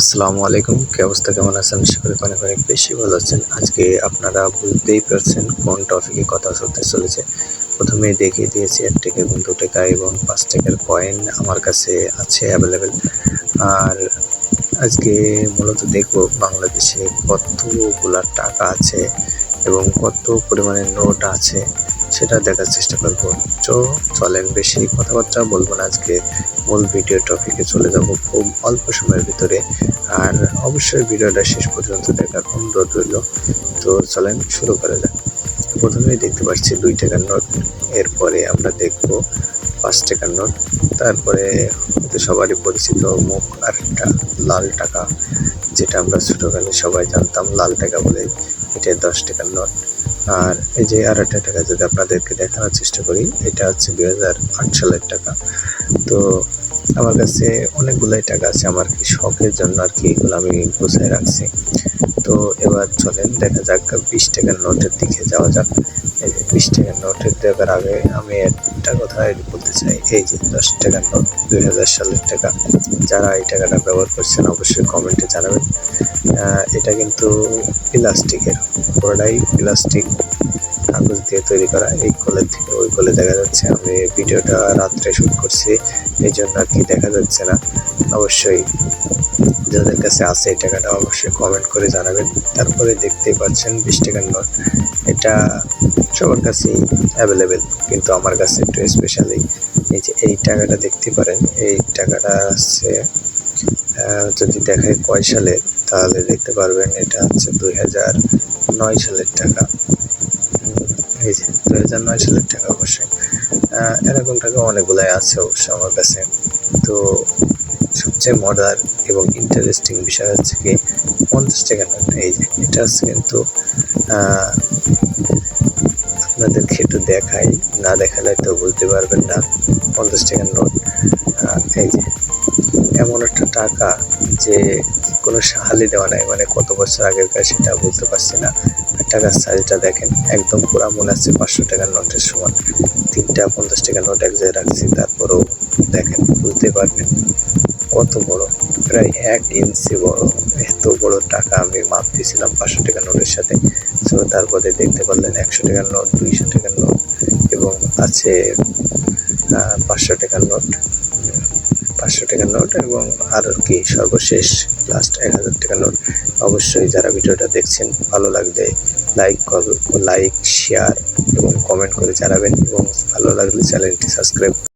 আসসালামু আলাইকুম। কি অবস্থা? কেমন আছেন? আশা করি অনেক অনেক বেশি ভালো আছেন। আজকে আপনারা বুঝতেই পারছেন কোন টপিকে কথা হতে চলেছে। প্রথমেই দেখিয়ে দিয়েছি এক টাকা এবং দু টাকা এবং পাঁচ টাকার কয়েন আমার কাছে আছে অ্যাভেলেবেল আর আজকে মূলত দেখব বাংলাদেশে কতগুলা টাকা আছে এবং কত পরিমাণে নোট আছে। সেটা দেখার চেষ্টা করব। তো চলেন বেশি কথাবার্তা বলব না আজকে। মূল ভিডিও টপিকে চলে যাব খুব অল্প সময়ের ভিতরে। আর অবশ্যই ভিডিওটা শেষ পর্যন্ত দেখার অনুরোধ রইল। তো চলেন শুরু করা যাক। প্রথমেই দেখতে পাচ্ছি দুই টাকার নোট। এরপরে আমরা দেখব পাঁচ টাকার নোট। তারপরে হয়তো সবারই পরিচিত মুখ আরেকটা লাল টাকা। যেটা আমরা ছোটোকালে সবাই জানতাম, লাল টাকা বলে। এটা দশ টাকার নোট। আর এই যে আর একটা টাকা যদি আপনাদেরকে দেখানোর চেষ্টা করি, এটা হচ্ছে দুই হাজার আট সালের টাকা। তো আমার কাছে অনেকগুলোই টাকা আছে, আমার কি শখের জন্য আর কি এগুলো আমি গুছাই রাখছি। তো এবার চলেন, দেখা যাক বিশ টাকার নোটের দিকে যাওয়া যাক। এই যে বিশ টাকার নোটের দেওয়ার আগে আমি একটা কথা বলতে চাই। এই যে দশ টাকার নোট, দুই হাজার সালের টাকা, যারা এই টাকাটা ব্যবহার করছেন অবশ্যই কমেন্টে জানাবেন। এটা কিন্তু প্লাস্টিকের, পুরোটাই প্লাস্টিক কাগজ দিয়ে তৈরি করা। এই কলের থেকে ওই কলে দেখা যাচ্ছে আমি ভিডিওটা রাত্রে শ্যুট করছি। এই জন্য আর কি দেখা যাচ্ছে না, অবশ্যই যাদের কাছে আছে এই টাকাটা অবশ্যই কমেন্ট করে জানাবেন। তারপরে দেখতেই পাচ্ছেন বিশ টাকার নোট। এটা সবার কাছেই অ্যাভেলেবেল কিন্তু আমার কাছে একটু স্পেশালি এই যে এই টাকাটা দেখতে পারেন, এই টাকাটা আছে যদি দেখায় কয় সালে, তাহলে দেখতে পারবেন এটা হচ্ছে দুই হাজার নয় সালের টাকা। এই যে দু হাজার নয় সালের টাকা অবশ্যই। এরকম টাকা অনেকগুলাই আছে অবশ্যই আমার কাছে। তো সবচেয়ে মজার এবং ইন্টারেস্টিং বিষয় হচ্ছে কি, পঞ্চাশ টাকা নোট এই যে, এটা হচ্ছে কিন্তু আপনাদেরকে একটু দেখাই। না দেখালে তো বুঝতে পারবেন না। পঞ্চাশ টাকার নোট। এই যে, এমন একটা টাকা যে কোনো সাহালি দেওয়া নাই। মানে কত বছর আগের কাজ সেটা বলতে পারছি না। টাকার সাইজটা দেখেন, একদম পুরা মনে আছে পাঁচশো টাকার নোটের সমান। তিনটা পঞ্চাশ টাকার নোট এক জায়গায় রাখছি, তারপরেও দেখেন বুঝতে পারবেন কত বড়। প্রায় এক ইঞ্চি বড়। এত বড় টাকা আমি মাপ দিয়েছিলাম পাঁচশো টাকার নোটের সাথে। তো তারপরে দেখতে পারলেন একশো টাকার নোট, দুইশো টাকার নোট এবং আছে পাঁচশো টাকার নোট। পাঁচশো টাকার নোট এবং আর কি সর্বশেষ লাস্ট এক হাজার টাকার নোট। অবশ্যই যারা ভিডিওটা দেখছেন, ভালো লাগলে লাইক লাইক শেয়ার এবং কমেন্ট করে জানাবেন এবং ভালো লাগলে চ্যানেলটি সাবস্ক্রাইব